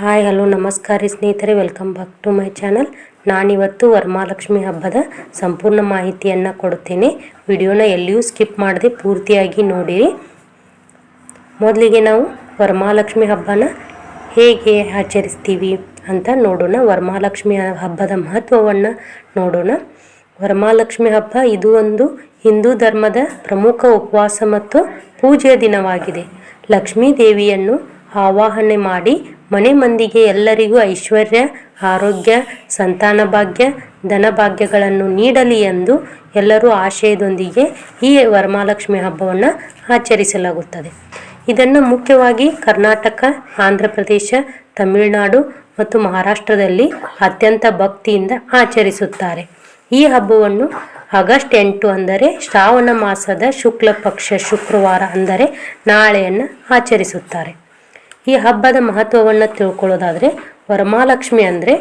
Hi, hello, ನಮಸ್ಕಾರ ಸ್ನೇಹಿತರೆ. Welcome back to my channel ನಾನಿವತ್ತು ವರಮಹಾಲಕ್ಷ್ಮಿ ಹಬ್ಬದ ಸಂಪೂರ್ಣ ಮಾಹಿತಿಯನ್ನು ಕೊಡುತ್ತೇನೆ ವಿಡಿಯೋನ ಎಲ್ಲಿಯೂ ಸ್ಕಿಪ್ ಮಾಡದೆ ಪೂರ್ತಿಯಾಗಿ ನೋಡಿರಿ. ಮೊದಲಿಗೆ ನಾವು ವರಮಹಾಲಕ್ಷ್ಮಿ ಹಬ್ಬನ ಹೇಗೆ ಆಚರಿಸ್ತೀವಿ ಅಂತ ನೋಡೋಣ. ವರಮಹಾಲಕ್ಷ್ಮಿ ಹಬ್ಬದ ಮಹತ್ವವನ್ನು ನೋಡೋಣ. ವರಮಹಾಲಕ್ಷ್ಮಿ ಹಬ್ಬ ಇದು ಒಂದು ಹಿಂದೂ ಧರ್ಮದ ಪ್ರಮುಖ ಉಪವಾಸ ಮತ್ತು ಪೂಜೆಯ ದಿನವಾಗಿದೆ. ಲಕ್ಷ್ಮೀ ದೇವಿಯನ್ನು ಆವಾಹನೆ ಮಾಡಿ ಮನೆ ಮಂದಿಗೆ ಎಲ್ಲರಿಗೂ ಐಶ್ವರ್ಯ, ಆರೋಗ್ಯ, ಸಂತಾನ ಭಾಗ್ಯ ಧನಭಾಗ್ಯಗಳನ್ನು ನೀಡಲಿ ಎಂದು ಎಲ್ಲರೂ ಆಶಯದೊಂದಿಗೆ ಈ ವರಮಹಾಲಕ್ಷ್ಮಿ ಹಬ್ಬವನ್ನು ಆಚರಿಸಲಾಗುತ್ತದೆ. ಇದನ್ನು ಮುಖ್ಯವಾಗಿ ಕರ್ನಾಟಕ ಆಂಧ್ರ ಪ್ರದೇಶ ತಮಿಳುನಾಡು ಮತ್ತು ಮಹಾರಾಷ್ಟ್ರದಲ್ಲಿ ಅತ್ಯಂತ ಭಕ್ತಿಯಿಂದ ಆಚರಿಸುತ್ತಾರೆ. ಈ ಹಬ್ಬವನ್ನು ಆಗಸ್ಟ್ ಎಂಟು ಅಂದರೆ ಶ್ರಾವಣ ಮಾಸದ ಶುಕ್ಲ ಪಕ್ಷ ಶುಕ್ರವಾರ ಅಂದರೆ ನಾಳೆಯನ್ನು ಆಚರಿಸುತ್ತಾರೆ. ಈ ಹಬ್ಬದ ಮಹತ್ವವನ್ನು ತಿಳ್ಕೊಳ್ಳೋದಾದರೆ ವರಮಹಾಲಕ್ಷ್ಮಿ ಅಂದರೆ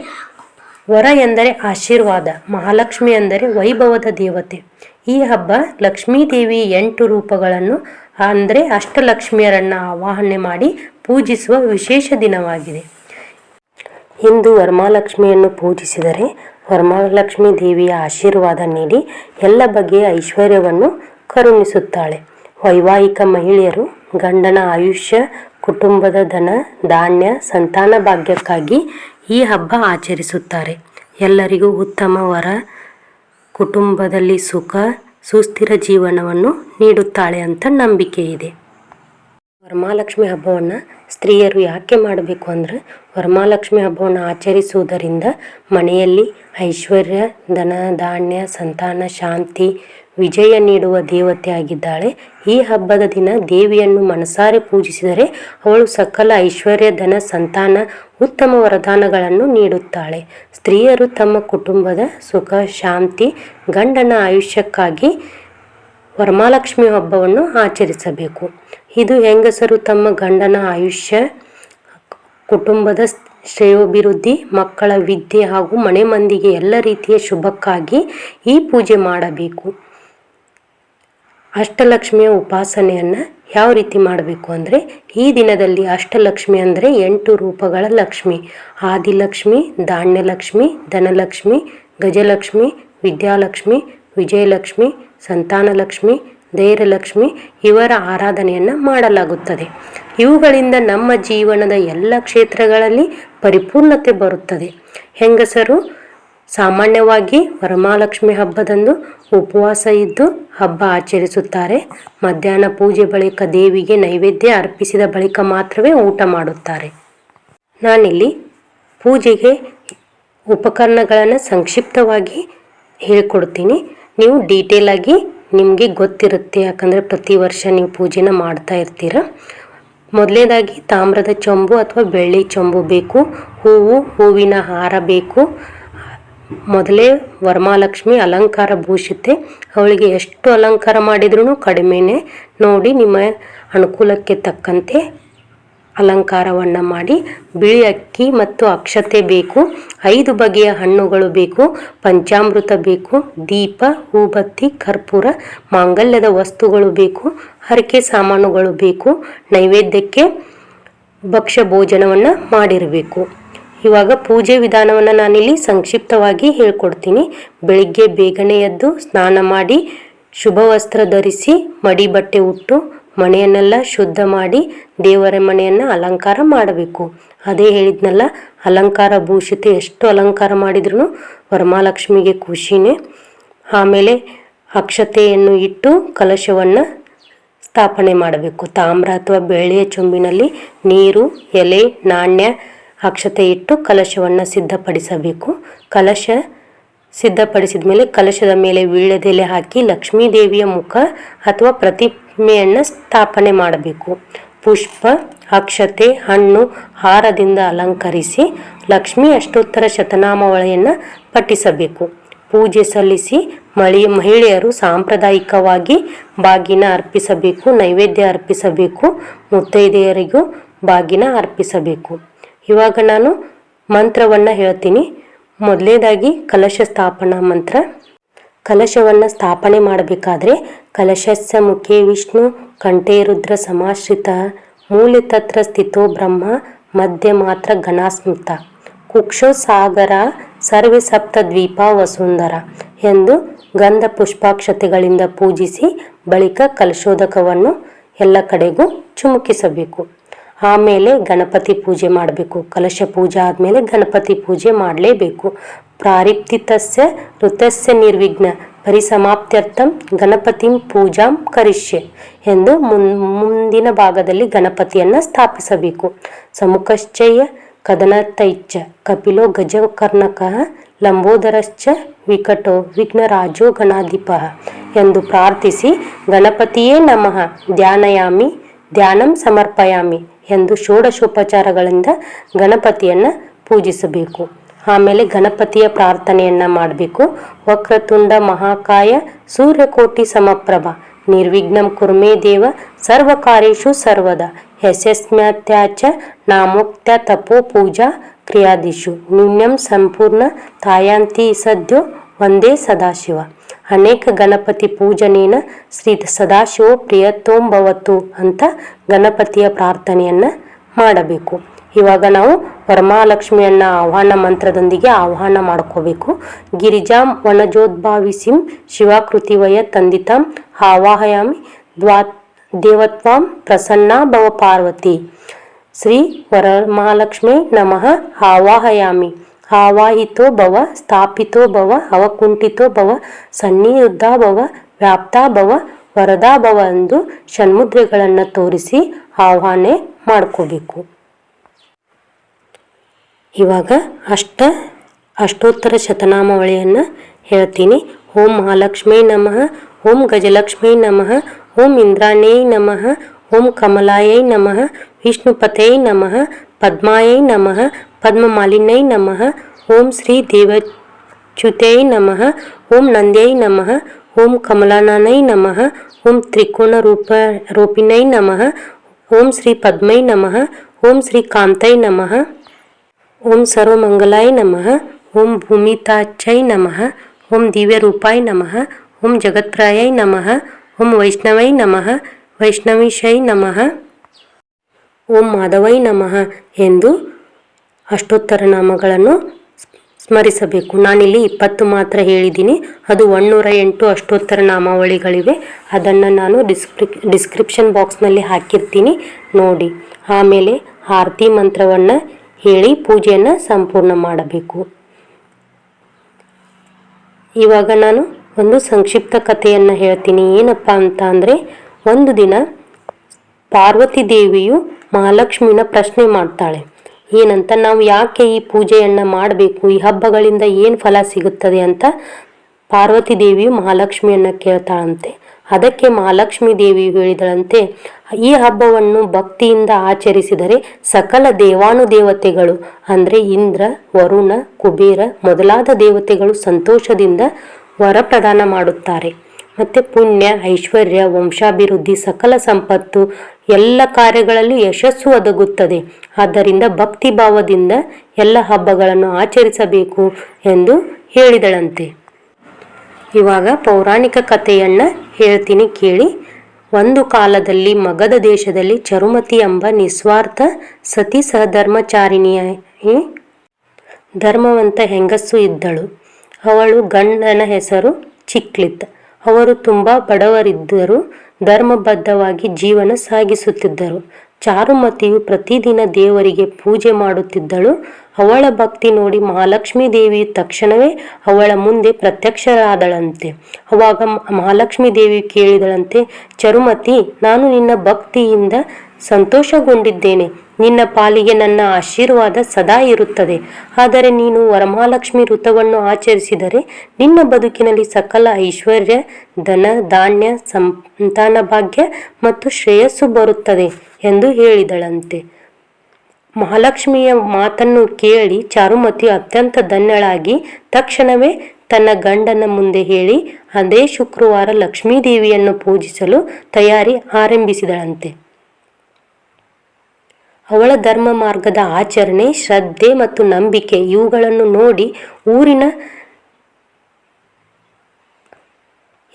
ವರ ಎಂದರೆ ಆಶೀರ್ವಾದ, ಮಹಾಲಕ್ಷ್ಮಿ ಅಂದರೆ ವೈಭವದ ದೇವತೆ. ಈ ಹಬ್ಬ ಲಕ್ಷ್ಮೀ ದೇವಿ ಎಂಟು ರೂಪಗಳನ್ನು ಅಂದರೆ ಅಷ್ಟಲಕ್ಷ್ಮಿಯರನ್ನು ಆವಾಹನೆ ಮಾಡಿ ಪೂಜಿಸುವ ವಿಶೇಷ ದಿನವಾಗಿದೆ. ಇಂದು ವರಮಹಾಲಕ್ಷ್ಮಿಯನ್ನು ಪೂಜಿಸಿದರೆ ವರಮಹಾಲಕ್ಷ್ಮಿ ದೇವಿಯ ಆಶೀರ್ವಾದ ನೀಡಿ ಎಲ್ಲ ಬಗೆಯ ಐಶ್ವರ್ಯವನ್ನು ಕರುಣಿಸುತ್ತಾಳೆ. ವೈವಾಹಿಕ ಮಹಿಳೆಯರು ಗಂಡನ ಆಯುಷ್ಯ ಕುಟುಂಬದ ಧನ, ಧಾನ್ಯ, ಸಂತಾನ ಭಾಗ್ಯಕ್ಕಾಗಿ ಈ ಹಬ್ಬ ಆಚರಿಸುತ್ತಾರೆ. ಎಲ್ಲರಿಗೂ ಉತ್ತಮ ವರ, ಕುಟುಂಬದಲ್ಲಿ ಸುಖ, ಸುಸ್ಥಿರ ಜೀವನವನ್ನು ನೀಡುತ್ತಾಳೆ ಅಂತ ನಂಬಿಕೆ ಇದೆ. ವರಮಹಾಲಕ್ಷ್ಮಿ ಹಬ್ಬವನ್ನು ಸ್ತ್ರೀಯರು ಯಾಕೆ ಮಾಡಬೇಕು ಅಂದರೆ, ವರಮಹಾಲಕ್ಷ್ಮಿ ಹಬ್ಬವನ್ನು ಆಚರಿಸುವುದರಿಂದ ಮನೆಯಲ್ಲಿ ಐಶ್ವರ್ಯ, ಧನ, ಧಾನ್ಯ, ಸಂತಾನ, ಶಾಂತಿ ವಿಜಯ ನೀಡುವ ದೇವತೆ ಆಗಿದ್ದಾಳೆ. ಈ ಹಬ್ಬದ ದಿನ ದೇವಿಯನ್ನು ಮನಸಾರೆ ಪೂಜಿಸಿದರೆ ಅವಳು ಸಕಲ ಐಶ್ವರ್ಯ, ಧನ, ಸಂತಾನ, ಉತ್ತಮ ವರದಾನಗಳನ್ನು ನೀಡುತ್ತಾಳೆ. ಸ್ತ್ರೀಯರು ತಮ್ಮ ಕುಟುಂಬದ ಸುಖ, ಶಾಂತಿ, ಗಂಡನ ಆಯುಷ್ಯಕ್ಕಾಗಿ ವರಮಾಲಕ್ಷ್ಮಿ ಹಬ್ಬವನ್ನು ಆಚರಿಸಬೇಕು. ಇದು ಹೆಂಗಸರು ತಮ್ಮ ಗಂಡನ ಆಯುಷ್ಯ, ಕುಟುಂಬದ ಶ್ರೇಯೋಭಿವೃದ್ಧಿ, ಮಕ್ಕಳ ವಿದ್ಯೆ ಹಾಗೂ ಮನೆ ಮಂದಿಗೆ ಎಲ್ಲ ರೀತಿಯ ಶುಭಕ್ಕಾಗಿ ಈ ಪೂಜೆ ಮಾಡಬೇಕು. ಅಷ್ಟಲಕ್ಷ್ಮಿಯ ಉಪಾಸನೆಯನ್ನು ಯಾವ ರೀತಿ ಮಾಡಬೇಕು ಅಂದರೆ ಈ ದಿನದಲ್ಲಿ ಅಷ್ಟಲಕ್ಷ್ಮಿ ಅಂದರೆ ಎಂಟು ರೂಪಗಳ ಲಕ್ಷ್ಮಿ. ಆದಿಲಕ್ಷ್ಮಿ, ಧಾನ್ಯಲಕ್ಷ್ಮಿ, ಧನಲಕ್ಷ್ಮಿ, ಗಜಲಕ್ಷ್ಮಿ, ವಿದ್ಯಾಲಕ್ಷ್ಮಿ, ವಿಜಯಲಕ್ಷ್ಮಿ, ಸಂತಾನಲಕ್ಷ್ಮಿ, ಧೈರ್ಯಲಕ್ಷ್ಮಿ ಇವರ ಆರಾಧನೆಯನ್ನು ಮಾಡಲಾಗುತ್ತದೆ. ಇವುಗಳಿಂದ ನಮ್ಮ ಜೀವನದ ಎಲ್ಲ ಕ್ಷೇತ್ರಗಳಲ್ಲಿ ಪರಿಪೂರ್ಣತೆ ಬರುತ್ತದೆ. ಹೆಂಗಸರು ಸಾಮಾನ್ಯವಾಗಿ ವರಮಹಾಲಕ್ಷ್ಮಿ ಹಬ್ಬದಂದು ಉಪವಾಸ ಇದ್ದು ಹಬ್ಬ ಆಚರಿಸುತ್ತಾರೆ. ಮಧ್ಯಾಹ್ನ ಪೂಜೆ ಬಳಿಕ ದೇವಿಗೆ ನೈವೇದ್ಯ ಅರ್ಪಿಸಿದ ಬಳಿಕ ಮಾತ್ರವೇ ಊಟ ಮಾಡುತ್ತಾರೆ. ನಾನಿಲ್ಲಿ ಪೂಜೆಗೆ ಉಪಕರಣಗಳನ್ನು ಸಂಕ್ಷಿಪ್ತವಾಗಿ ಹೇಳಿಕೊಡ್ತೀನಿ. ನೀವು ಡೀಟೇಲ್ ಆಗಿ ನಿಮಗೆ ಗೊತ್ತಿರುತ್ತೆ, ಯಾಕಂದರೆ ಪ್ರತಿ ವರ್ಷ ನೀವು ಪೂಜೆನ ಮಾಡ್ತಾ ಇರ್ತೀರ. ಮೊದಲನೇದಾಗಿ ತಾಮ್ರದ ಚೊಂಬು ಅಥವಾ ಬೆಳ್ಳಿ ಚೊಂಬು ಬೇಕು, ಹೂವು, ಹೂವಿನ ಹಾರ ಬೇಕು. ಮೊದಲೇ ವರಮಹಾಲಕ್ಷ್ಮಿ ಅಲಂಕಾರ ಭೂಷಿತೆ. ಅವಳಿಗೆ ಎಷ್ಟು ಅಲಂಕಾರ ಮಾಡಿದ್ರೂ ಕಡಿಮೆನೆ. ನೋಡಿ ನಿಮ್ಮ ಅನುಕೂಲಕ್ಕೆ ತಕ್ಕಂತೆ ಅಲಂಕಾರವನ್ನು ಮಾಡಿ. ಬಿಳಿ ಅಕ್ಕಿ ಮತ್ತು ಅಕ್ಷತೆ ಬೇಕು. ಐದು ಬಗೆಯ ಹಣ್ಣುಗಳು ಬೇಕು. ಪಂಚಾಮೃತ ಬೇಕು. ದೀಪ, ಹೂಬತ್ತಿ, ಕರ್ಪೂರ, ಮಾಂಗಲ್ಯದ ವಸ್ತುಗಳು ಬೇಕು. ಹರಕೆ ಸಾಮಾನುಗಳು ಬೇಕು. ನೈವೇದ್ಯಕ್ಕೆ ಭಕ್ಷ್ಯ ಭೋಜನವನ್ನು ಮಾಡಿರಬೇಕು. ಇವಾಗ ಪೂಜೆ ವಿಧಾನವನ್ನು ನಾನಿಲ್ಲಿ ಸಂಕ್ಷಿಪ್ತವಾಗಿ ಹೇಳ್ಕೊಡ್ತೀನಿ. ಬೆಳಿಗ್ಗೆ ಬೇಗನೆ ಎದ್ದು ಸ್ನಾನ ಮಾಡಿ, ಶುಭ ವಸ್ತ್ರ ಧರಿಸಿ, ಮಡಿ ಬಟ್ಟೆ ಉಟ್ಟು, ಮನೆಯನ್ನೆಲ್ಲ ಶುದ್ಧ ಮಾಡಿ, ದೇವರ ಮನೆಯನ್ನು ಅಲಂಕಾರ ಮಾಡಬೇಕು. ಅದೇ ಹೇಳಿದ್ನಲ್ಲ, ಅಲಂಕಾರ ಭೂಷಿತ ಎಷ್ಟು ಅಲಂಕಾರ ಮಾಡಿದ್ರು ವರಮಹಾಲಕ್ಷ್ಮಿಗೆ ಖುಷಿನೇ. ಆಮೇಲೆ ಅಕ್ಷತೆಯನ್ನು ಇಟ್ಟು ಕಲಶವನ್ನು ಸ್ಥಾಪನೆ ಮಾಡಬೇಕು. ತಾಮ್ರ ಅಥವಾ ಬೆಳ್ಳಿಯ ಚೊಂಬಿನಲ್ಲಿ ನೀರು, ಎಲೆ, ನಾಣ್ಯ ಅಕ್ಷತೆ ಇಟ್ಟು ಕಲಶವನ್ನು ಸಿದ್ಧಪಡಿಸಬೇಕು. ಕಲಶ ಸಿದ್ಧಪಡಿಸಿದ ಮೇಲೆ ಕಲಶದ ಮೇಲೆ ವೀಳ್ಯದೆಲೆ ಹಾಕಿ ಲಕ್ಷ್ಮೀ ದೇವಿಯ ಮುಖ ಅಥವಾ ಪ್ರತಿಮೆಯನ್ನು ಸ್ಥಾಪನೆ ಮಾಡಬೇಕು. ಪುಷ್ಪ, ಅಕ್ಷತೆ, ಹಣ್ಣು ಹಾರದಿಂದ ಅಲಂಕರಿಸಿ ಲಕ್ಷ್ಮೀ ಅಷ್ಟೋತ್ತರ ಶತನಾಮಾವಳಿಯನ್ನು ಪಠಿಸಬೇಕು. ಪೂಜೆ ಸಲ್ಲಿಸಿ ಮಳಿ, ಮಹಿಳೆಯರು ಸಾಂಪ್ರದಾಯಿಕವಾಗಿ ಬಾಗಿನ ಅರ್ಪಿಸಬೇಕು, ನೈವೇದ್ಯ ಅರ್ಪಿಸಬೇಕು, ಮುತ್ತೈದೆಯರಿಗೂ ಬಾಗಿನ ಅರ್ಪಿಸಬೇಕು. ಇವಾಗ ನಾನು ಮಂತ್ರವನ್ನು ಹೇಳ್ತೀನಿ. ಮೊದಲೇದಾಗಿ ಕಲಶ ಸ್ಥಾಪನಾ ಮಂತ್ರ. ಕಲಶವನ್ನು ಸ್ಥಾಪನೆ ಮಾಡಬೇಕಾದ್ರೆ ಕಲಶಸ್ಯ ಮುಖೇ ವಿಷ್ಣು, ಕಂಠೇ ರುದ್ರ ಸಮಾಶ್ರಿತ, ಮೂಲೆ ತತ್ರ ಸ್ಥಿತೋ ಬ್ರಹ್ಮ, ಮಧ್ಯ ಮಾತ್ರ ಘನಾಸ್ಮೃತ. ಕುಕ್ಷೋ ಸಾಗರ, ಸರ್ವೆ ಸಪ್ತ ದ್ವೀಪ ವಸುಂಧರ ಎಂದು ಗಂಧ ಪುಷ್ಪಾಕ್ಷತೆಗಳಿಂದ ಪೂಜಿಸಿ ಬಳಿಕ ಕಲಶೋದಕವನ್ನು ಎಲ್ಲ ಕಡೆಗೂ ಚುಮುಕಿಸಬೇಕು. ಆಮೇಲೆ ಗಣಪತಿ ಪೂಜೆ ಮಾಡಬೇಕು. ಕಲಶ ಪೂಜೆ ಆದಮೇಲೆ ಗಣಪತಿ ಪೂಜೆ ಮಾಡಲೇಬೇಕು. ಪ್ರಾರಿಪ್ತಿತಸ್ಯ ಋತಸ್ಯ ನಿರ್ವಿಘ್ನ ಪರಿಸಮಾಪ್ತ್ಯರ್ಥಂ ಗಣಪತಿಂ ಪೂಜಾಂ ಕರಿಷ್ಯೆ ಎಂದು ಮುನ್, ಮುಂದಿನ ಭಾಗದಲ್ಲಿ ಗಣಪತಿಯನ್ನು ಸ್ಥಾಪಿಸಬೇಕು. ಸಮುಖಶ್ಚಯ ಕದನತೈಚ್ಚ ಕಪಿಲೋ ಗಜಕರ್ಣಕ ಲಂಬೋದರಶ್ಚ ವಿಕಟೋ ವಿಘ್ನರಾಜೋ ಗಣಾಧಿಪ ಎಂದು ಪ್ರಾರ್ಥಿಸಿ ಗಣಪತಿಯೇ ನಮಃ. ಧ್ಯಾನಯಾಮಿ, ಧ್ಯಾನಂ ಸಮರ್ಪಯಾಮಿ. ಎಂದು ಷೋಡಶೋಪಚಾರಗಳಿಂದ ಗಣಪತಿಯನ್ನು ಪೂಜಿಸಬೇಕು. ಆಮೇಲೆ ಗಣಪತಿಯ ಪ್ರಾರ್ಥನೆಯನ್ನು ಮಾಡಬೇಕು. ವಕ್ರತುಂಡ ಮಹಾಕಾಯ ಸೂರ್ಯಕೋಟಿ ಸಮಪ್ರಭ ನಿರ್ವಿಘ್ನಂ ಕುರ್ಮೇ ದೇವ ಸರ್ವಕಾರ್ಯೇಷು ಸರ್ವದ ಯಶಸ್ಮ್ಯಾತ್ಯಾಚ ನಾಮೋಕ್ತ ತಪೋ ಪೂಜಾ ಕ್ರಿಯಾದಿಶು ನ್ಯೂನ್ಯಂ ಸಂಪೂರ್ಣ ತಾಯಾಂತಿ ಸದ್ಯೋ ಒಂದೇ ಸದಾಶಿವ. ಅನೇಕ ಗಣಪತಿ ಪೂಜನೇನ ಶ್ರೀ ಸದಾಶಿವ ಪ್ರಿಯ ಭವತು ಅಂತ ಗಣಪತಿಯ ಪ್ರಾರ್ಥನೆಯನ್ನು ಮಾಡಬೇಕು. ಇವಾಗ ನಾವು ವರಮಹಾಲಕ್ಷ್ಮಿಯನ್ನ ಆಹ್ವಾನ ಮಂತ್ರದೊಂದಿಗೆ ಆಹ್ವಾನ ಮಾಡ್ಕೋಬೇಕು. ಗಿರಿಜಾಂ ವನಜೋದ್ಭಾವಿಸಿಂ ಶಿವಾಕೃತಿವಯ ತಂದಿತಂ ಆವಾಹಯಾಮಿ ದ್ವಾ ದೇವತ್ವಾಂ ಪ್ರಸನ್ನ ಭವ ಪಾರ್ವತಿ. ಶ್ರೀ ವರಮಹಾಲಕ್ಷ್ಮಿ ನಮಃ ಆವಾಹಯಾಮಿ. ಆವಾಹಿತೋ ಭವ, ಸ್ಥಾಪಿತೋ ಭವ, ಅವಕುಂಠಿತೋ ಭವ, ಸನ್ನಿಯುದ್ಧ ಭವ, ವ್ಯಾಪ್ತಾ ಭವ, ವರದಾ ಭವ ಎಂದು ಷಣ್ಮುದ್ರೆಗಳನ್ನು ತೋರಿಸಿ ಆಹ್ವಾನೆ ಮಾಡ್ಕೋಬೇಕು. ಇವಾಗ ಅಷ್ಟ ಅಷ್ಟೋತ್ತರ ಶತನಾಮಾವಳಿಯನ್ನು ಹೇಳ್ತೀನಿ. ಓಂ ಮಹಾಲಕ್ಷ್ಮೀ ನಮಃ, ಓಂ ಗಜಲಕ್ಷ್ಮೀ ನಮಃ, ಓಂ ಇಂದ್ರಾಣ್ಯೈ ನಮಃ, ಓಂ ಕಮಲಾಯೈ ನಮಃ, ವಿಷ್ಣುಪತೈ ನಮಃ ಪದ್ಮಾಯೈ ನಮಃ ಪದ್ಮಮಾಲಿನ್ಯೈ ನಮಃ ಓಂ ಶ್ರೀ ದೇವಚ್ಯುತೈ ನಮಃ ಓಂ ನಂದ್ಯೈ ನಮಃ ಓಂ ಕಮಲಾನನೈ ನಮಃ ಓಂ ತ್ರಿಕೋಣ ರೂಪ ರೂಪಿಣೈ ನಮಃ ಓಂ ಶ್ರೀ ಪದ್ಮೈ ನಮಃ ಓಂ ಶ್ರೀ ಕಾಂತೈ ನಮಃ ಓಂ ಸರ್ವಮಂಗಲಾಯ ನಮಃ ಓಂ ಭೂಮಿತಾಚೈ ನಮಃ ಓಂ ದಿವ್ಯರೂಪಾಯ ನಮಃ ಓಂ ಜಗತ್ಪ್ರಾಯೈ ನಮಃ ಓಂ ವೈಷ್ಣವೈ ನಮಃ ವೈಷ್ಣವೀಶೈ ನಮಃ ಓಂ ಮಾಧವೈ ನಮಃ ಎಂದು ಅಷ್ಟೋತ್ತರ ನಾಮಗಳನ್ನು ಸ್ಮರಿಸಬೇಕು. ನಾನಿಲ್ಲಿ ಇಪ್ಪತ್ತು ಮಾತ್ರ ಹೇಳಿದ್ದೀನಿ. ಅದು ಒನ್ನೂರ ಎಂಟು ಅಷ್ಟೋತ್ತರ ನಾಮಾವಳಿಗಳಿವೆ. ಅದನ್ನು ನಾನು ಡಿಸ್ಕ್ರಿಪ್ ಡಿಸ್ಕ್ರಿಪ್ಷನ್ ಬಾಕ್ಸ್ನಲ್ಲಿ ಹಾಕಿರ್ತೀನಿ. ನೋಡಿ. ಆಮೇಲೆ ಆರತಿ ಮಂತ್ರವನ್ನು ಹೇಳಿ ಪೂಜೆಯನ್ನು ಸಂಪೂರ್ಣ ಮಾಡಬೇಕು. ಇವಾಗ ನಾನು ಒಂದು ಸಂಕ್ಷಿಪ್ತ ಕಥೆಯನ್ನು ಹೇಳ್ತೀನಿ. ಏನಪ್ಪ ಅಂತ ಅಂದರೆ, ಒಂದು ದಿನ ಪಾರ್ವತಿ ದೇವಿಯು ಮಹಾಲಕ್ಷ್ಮಿನ ಪ್ರಶ್ನೆ ಮಾಡ್ತಾಳೆ. ಏನಂತ, ನಾವು ಯಾಕೆ ಈ ಪೂಜೆಯನ್ನು ಮಾಡಬೇಕು? ಈ ಹಬ್ಬಗಳಿಂದ ಏನು ಫಲ ಸಿಗುತ್ತದೆ ಅಂತ ಪಾರ್ವತಿ ದೇವಿಯು ಮಹಾಲಕ್ಷ್ಮಿಯನ್ನು ಕೇಳ್ತಾಳಂತೆ. ಅದಕ್ಕೆ ಮಹಾಲಕ್ಷ್ಮಿ ದೇವಿಯು ಹೇಳಿದಳಂತೆ, ಈ ಹಬ್ಬವನ್ನು ಭಕ್ತಿಯಿಂದ ಆಚರಿಸಿದರೆ ಸಕಲ ದೇವಾನುದೇವತೆಗಳು, ಅಂದರೆ ಇಂದ್ರ, ವರುಣ, ಕುಬೇರ ಮೊದಲಾದ ದೇವತೆಗಳು ಸಂತೋಷದಿಂದ ವರ ಪ್ರದಾನ ಮಾಡುತ್ತಾರೆ. ಮತ್ತು ಪುಣ್ಯ, ಐಶ್ವರ್ಯ, ವಂಶಾಭಿವೃದ್ಧಿ, ಸಕಲ ಸಂಪತ್ತು ಎಲ್ಲ ಕಾರ್ಯಗಳಲ್ಲೂ ಯಶಸ್ಸು ಒದಗುತ್ತದೆ. ಆದ್ದರಿಂದ ಭಕ್ತಿ ಭಾವದಿಂದ ಎಲ್ಲ ಹಬ್ಬಗಳನ್ನು ಆಚರಿಸಬೇಕು ಎಂದು ಹೇಳಿದಳಂತೆ. ಇವಾಗ ಪೌರಾಣಿಕ ಕಥೆಯನ್ನು ಹೇಳ್ತೀನಿ ಕೇಳಿ. ಒಂದು ಕಾಲದಲ್ಲಿ ಮಗದ ದೇಶದಲ್ಲಿ ಚರುಮತಿ ಎಂಬ ನಿಸ್ವಾರ್ಥ ಸತಿ ಸಹಧರ್ಮಚಾರಿಣಿಯ ಧರ್ಮವಂತ ಹೆಂಗಸು ಇದ್ದಳು. ಅವಳು ಗಂಡನ ಹೆಸರು ಚಿಕ್ಲಿತ್. ಅವರು ತುಂಬ ಬಡವರಿದ್ದರು, ಧರ್ಮಬದ್ಧವಾಗಿ ಜೀವನ ಸಾಗಿಸುತ್ತಿದ್ದರು. ಚಾರುಮತಿಯು ಪ್ರತಿದಿನ ದೇವರಿಗೆ ಪೂಜೆ ಮಾಡುತ್ತಿದ್ದಳು. ಅವಳ ಭಕ್ತಿ ನೋಡಿ ಮಹಾಲಕ್ಷ್ಮೀ ದೇವಿ ತಕ್ಷಣವೇ ಅವಳ ಮುಂದೆ ಪ್ರತ್ಯಕ್ಷರಾದಳಂತೆ. ಅವಾಗ ಮಹಾಲಕ್ಷ್ಮೀ ದೇವಿ ಕೇಳಿದಳಂತೆ, ಚರುಮತಿ, ನಾನು ನಿನ್ನ ಭಕ್ತಿಯಿಂದ ಸಂತೋಷಗೊಂಡಿದ್ದೇನೆ. ನಿನ್ನ ಪಾಲಿಗೆ ನನ್ನ ಆಶೀರ್ವಾದ ಸದಾ ಇರುತ್ತದೆ. ಆದರೆ ನೀನು ವರಮಹಾಲಕ್ಷ್ಮಿ ವೃತವನ್ನು ಆಚರಿಸಿದರೆ ನಿನ್ನ ಬದುಕಿನಲ್ಲಿ ಸಕಲ ಐಶ್ವರ್ಯ, ಧನ, ಧಾನ್ಯ, ಸಂತಾನ ಭಾಗ್ಯ ಮತ್ತು ಶ್ರೇಯಸ್ಸು ಬರುತ್ತದೆ ಎಂದು ಹೇಳಿದಳಂತೆ. ಮಹಾಲಕ್ಷ್ಮಿಯ ಮಾತನ್ನು ಕೇಳಿ ಚಾರುಮತಿ ಅತ್ಯಂತ ಧನ್ಯಳಾಗಿ ತಕ್ಷಣವೇ ತನ್ನ ಗಂಡನ ಮುಂದೆ ಹೇಳಿ, ಅದೇ ಶುಕ್ರವಾರ ಲಕ್ಷ್ಮೀದೇವಿಯನ್ನು ಪೂಜಿಸಲು ತಯಾರಿ ಆರಂಭಿಸಿದಳಂತೆ. ಅವಳ ಧರ್ಮ ಮಾರ್ಗದ ಆಚರಣೆ, ಶ್ರದ್ಧೆ ಮತ್ತು ನಂಬಿಕೆ ಇವುಗಳನ್ನು ನೋಡಿ ಊರಿನ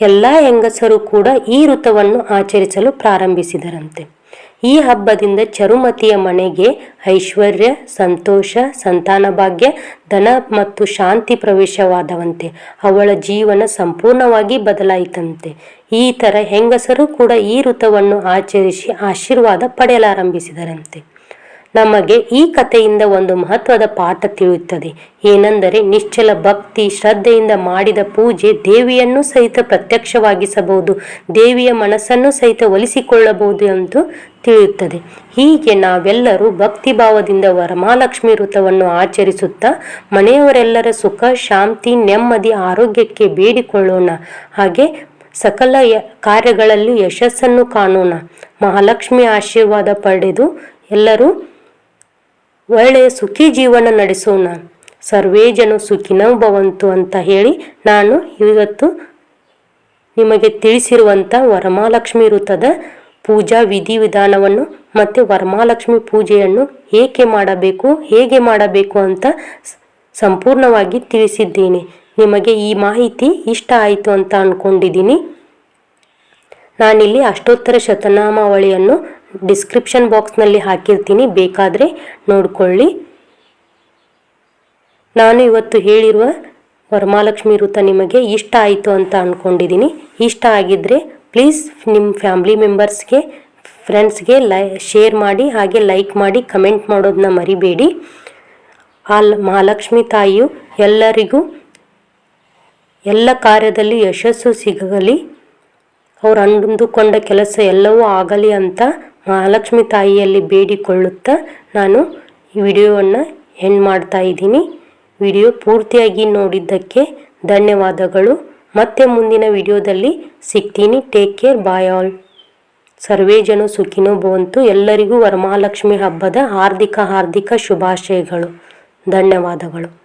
ಎಲ್ಲ ಹೆಂಗಸರು ಕೂಡ ಈ ಋತವನ್ನು ಆಚರಿಸಲು ಪ್ರಾರಂಭಿಸಿದರಂತೆ. ಈ ಹಬ್ಬದಿಂದ ಚರುಮತಿಯ ಮನೆಗೆ ಐಶ್ವರ್ಯ, ಸಂತೋಷ, ಸಂತಾನ ಭಾಗ್ಯ, ಧನ ಮತ್ತು ಶಾಂತಿ ಪ್ರವೇಶವಾದವಂತೆ. ಅವಳ ಜೀವನ ಸಂಪೂರ್ಣವಾಗಿ ಬದಲಾಯಿತಂತೆ. ಈ ಥರ ಹೆಂಗಸರು ಕೂಡ ಈ ಋತವನ್ನು ಆಚರಿಸಿ ಆಶೀರ್ವಾದ ಪಡೆಯಲಾರಂಭಿಸಿದರಂತೆ. ನಮಗೆ ಈ ಕಥೆಯಿಂದ ಒಂದು ಮಹತ್ವದ ಪಾಠ ತಿಳಿಯುತ್ತದೆ. ಏನೆಂದರೆ ನಿಶ್ಚಲ ಭಕ್ತಿ, ಶ್ರದ್ಧೆಯಿಂದ ಮಾಡಿದ ಪೂಜೆ ದೇವಿಯನ್ನು ಸಹಿತ ಪ್ರತ್ಯಕ್ಷವಾಗಿಸಬಹುದು, ದೇವಿಯ ಮನಸ್ಸನ್ನು ಸಹಿತ ಒಲಿಸಿಕೊಳ್ಳಬಹುದು ಎಂದು ತಿಳಿಯುತ್ತದೆ. ಹೀಗೆ ನಾವೆಲ್ಲರೂ ಭಕ್ತಿಭಾವದಿಂದ ವರಮಹಾಲಕ್ಷ್ಮಿ ವೃತವನ್ನು ಆಚರಿಸುತ್ತಾ ಮನೆಯವರೆಲ್ಲರ ಸುಖ, ಶಾಂತಿ, ನೆಮ್ಮದಿ, ಆರೋಗ್ಯಕ್ಕೆ ಬೇಡಿಕೊಳ್ಳೋಣ. ಹಾಗೆ ಸಕಲ ಕಾರ್ಯಗಳಲ್ಲಿ ಯಶಸ್ಸನ್ನು ಕಾಣೋಣ. ಮಹಾಲಕ್ಷ್ಮಿ ಆಶೀರ್ವಾದ ಪಡೆದು ಎಲ್ಲರೂ ಒಳ್ಳೆಯ ಸುಖಿ ಜೀವನ ನಡೆಸೋಣ. ಸರ್ವೇ ಜನ ಸುಖಿನ ಭವಂತು ಅಂತ ಹೇಳಿ ನಾನು ಇವತ್ತು ನಿಮಗೆ ತಿಳಿಸಿರುವಂಥ ವರಮಹಾಲಕ್ಷ್ಮಿ ವೃತ್ತದ ಪೂಜಾ ವಿಧಿವಿಧಾನವನ್ನು ಮತ್ತು ವರಮಹಾಲಕ್ಷ್ಮಿ ಪೂಜೆಯನ್ನು ಏಕೆ ಮಾಡಬೇಕು, ಹೇಗೆ ಮಾಡಬೇಕು ಅಂತ ಸಂಪೂರ್ಣವಾಗಿ ತಿಳಿಸಿದ್ದೇನೆ. ನಿಮಗೆ ಈ ಮಾಹಿತಿ ಇಷ್ಟ ಆಯಿತು ಅಂತ ಅಂದ್ಕೊಂಡಿದ್ದೀನಿ ನಾನಿಲ್ಲಿ ಅಷ್ಟೋತ್ತರ ಶತನಾಮಾವಳಿಯನ್ನು ಡಿಸ್ಕ್ರಿಪ್ಷನ್ ಬಾಕ್ಸ್ನಲ್ಲಿ ಹಾಕಿರ್ತೀನಿ. ಬೇಕಾದರೆ ನೋಡಿಕೊಳ್ಳಿ. ನಾನು ಇವತ್ತು ಹೇಳಿರುವ ವರಮಹಾಲಕ್ಷ್ಮಿ ವೃತ್ತ ನಿಮಗೆ ಇಷ್ಟ ಆಯಿತು ಅಂತ ಅಂದ್ಕೊಂಡಿದ್ದೀನಿ ಇಷ್ಟ ಆಗಿದ್ದರೆ ಪ್ಲೀಸ್ ನಿಮ್ಮ ಫ್ಯಾಮ್ಲಿ ಮೆಂಬರ್ಸ್ಗೆ ಫ್ರೆಂಡ್ಸ್ಗೆ ಲೈ ಶೇರ್ ಮಾಡಿ, ಹಾಗೆ ಲೈಕ್ ಮಾಡಿ ಕಮೆಂಟ್ ಮಾಡೋದನ್ನ ಮರಿಬೇಡಿ. ಆ ಮಹಾಲಕ್ಷ್ಮಿ ತಾಯಿಯು ಎಲ್ಲರಿಗೂ, ಎಲ್ಲ ಕಾರ್ಯದಲ್ಲಿ ಯಶಸ್ಸು ಸಿಗಲಿ. ಅವ್ರು ಅಂದುಕೊಂಡ ಕೆಲಸ ಎಲ್ಲವೂ ಆಗಲಿ ಅಂತ ಮಹಾಲಕ್ಷ್ಮಿ ತಾಯಿಯಲ್ಲಿ ಬೇಡಿಕೊಳ್ಳುತ್ತಾ ನಾನು ಈ ವಿಡಿಯೋವನ್ನು ಎಂಡ್ ಮಾಡ್ತಾ ಇದ್ದೀನಿ. ವಿಡಿಯೋ ಪೂರ್ತಿಯಾಗಿ ನೋಡಿದ್ದಕ್ಕೆ ಧನ್ಯವಾದಗಳು. ಮತ್ತೆ ಮುಂದಿನ ವಿಡಿಯೋದಲ್ಲಿ ಸಿಗ್ತೀನಿ. ಟೇಕ್ ಕೇರ್ ಬಾಯ್ ಆಲ್ ಸರ್ವೇ ಜನ ಸುಖಿನೋ ಭವಂತು. ಎಲ್ಲರಿಗೂ ವರಮಹಾಲಕ್ಷ್ಮಿ ಹಬ್ಬದ ಹಾರ್ದಿಕ ಹಾರ್ದಿಕ ಶುಭಾಶಯಗಳು. ಧನ್ಯವಾದಗಳು.